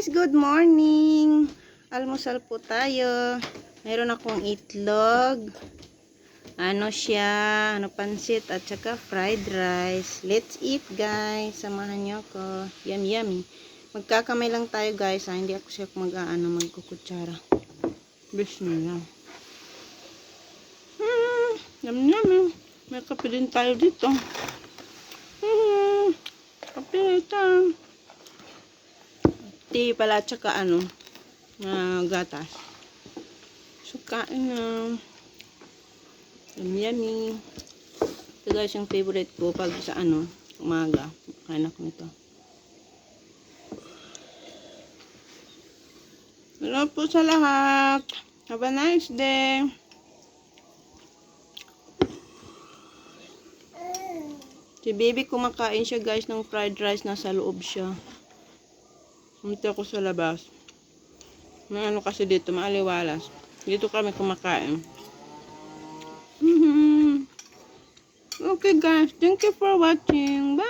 guys, good morning. Almusal po tayo. Meron akong itlog. Ano siya, ano pansit at saka fried rice. Let's eat guys. Samahan niyo ako. Yum yummy. Magkakamay lang tayo guys. Ha? Hindi ako siya mag-aano magkukutsara. Bismillah. Hmm, yum yummy. May kape din tayo dito. Hmm, kape tayo tea pala at saka ano na gatas. So kain na. Yummy yummy. Ito guys yung favorite ko pag sa ano umaga. Kain ako nito. Hello po sa lahat. Have a nice day. Si baby kumakain siya guys ng fried rice nasa loob siya Pumunta ako sa labas. May ano kasi dito, maaliwalas. Dito kami kumakain. Mhm. Okay guys, thank you for watching. Bye!